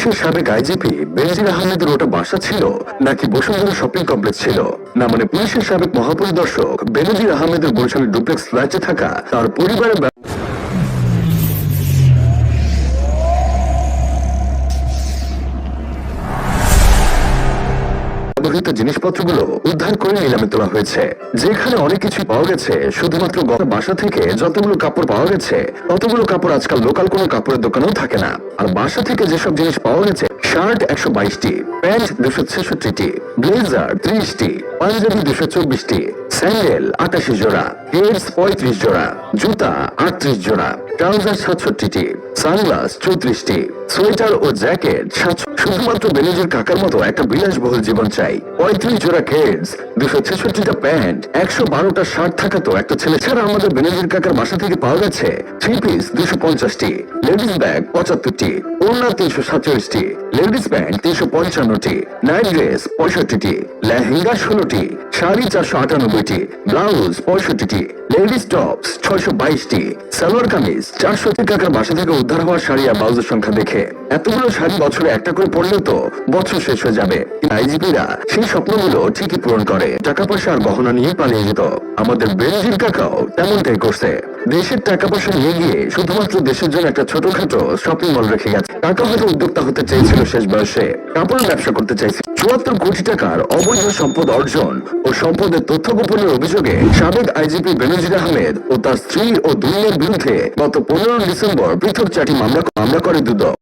পুলিশের সাবেক আইজিপি বেনজির আহমেদের ওটা বাসা ছিল, নাকি বসুন্ধরা শপিং কমপ্লেক্স ছিল? না মানে পুলিশের সাবেক মহাপরিদর্শক বেনজির আহমেদের বরিশালের ডুপ্লেক্স ফ্ল্যাটে থাকা তার পরিবারের ব্যবহৃত জিনিসপত্রগুলো উদ্ধার করে নিলামে তোলা হয়েছে। যেখানে অনেক কিছু পাওয়া গেছে, শুধুমাত্র গত বাসা থেকে যতগুলো কাপড় পাওয়া গেছে ততগুলো কাপড় আজকাল লোকাল কোনো কাপড়ের দোকানেও থাকে না। আর বাসা থেকে যেসব জিনিস পাওয়া গেছে, শার্ট একশো বাইশটি, প্যান্ট দুশো ছেষট্টিটি, ব্লেজার ত্রিশটি, পাঞ্জাবি দুশো চব্বিশটি, স্যান্ডেল আটাশি জোড়া হেডস পঁয়ত্রিশ জোড়া, জুতা আটত্রিশ জোড়া, ট্রাউজার সাতষট্টিটি সানগ্লাস, চৌত্রিশটি, সোয়েটার ও জ্যাকেট শুধুমাত্র বেনেজের কাকার মতো একটা বিলাসবহুল জীবন চাই। পঁয়ত্রিশ জোড়া কেডস দুশো ছেষট্টিটা প্যান্ট একশো বারোটা শার্ট থাকা তো একটা ছেলে ছাড়া আমাদের বেনেজের কাকার বাসা থেকে পাওয়া গেছে। থ্রি পিস দুশো পঞ্চাশটি লেডিস ব্যাগ পঁচাত্তরটি, ওড়না তিনশো সাতচল্লিশটি লেডিস প্যান্ট তিনশো পঞ্চান্নটি নাইট ড্রেস পঁয়ষট্টিটি, লেহেঙ্গা ষোলোটি, শাড়ি চারশো আটানব্বইটি ব্লাউজ পঁয়ষট্টিটি লেডিস টপস ছয়শো বাইশটি, সালোয়ার কামিজ, চারশো কাকার বাসা থেকে উদ্ধার হওয়া শাড়ি আর ব্লাউজের সংখ্যা দেখে এতগুলো শাড়ি বছরে একটা করে পড়লেও তো বছর শেষ হয়ে যাবে। আইজিপিরা সেই স্বপ্নগুলো ঠিকই পূরণ করে। টাকা পয়সা আর গহনা নিয়ে পালিয়ে যেত। আমাদের বেনজির কাকাও তেমনটাই করছে। দেশের টাকা পয়সা নিয়ে গিয়ে শুধুমাত্র দেশের জন্য একটা ছোটখাটো শপিং মল রেখে গেছে। কাকা হয়তো উদ্যোক্তা হতে চেয়েছিল শেষ বয়সে। কাপড়ের ব্যবসা করতে চাইছে। চুয়াত্তর কোটি টাকার অবৈধ সম্পদ অর্জন ও সম্পদের তথ্য গোপনের অভিযোগে সাবেক আইজিপি বেনজির আহমেদ ও তার স্ত্রী ও দুই বিরুদ্ধে গত পনেরো ডিসেম্বর পৃথক চারটি মামলা মামলা করে দুদক।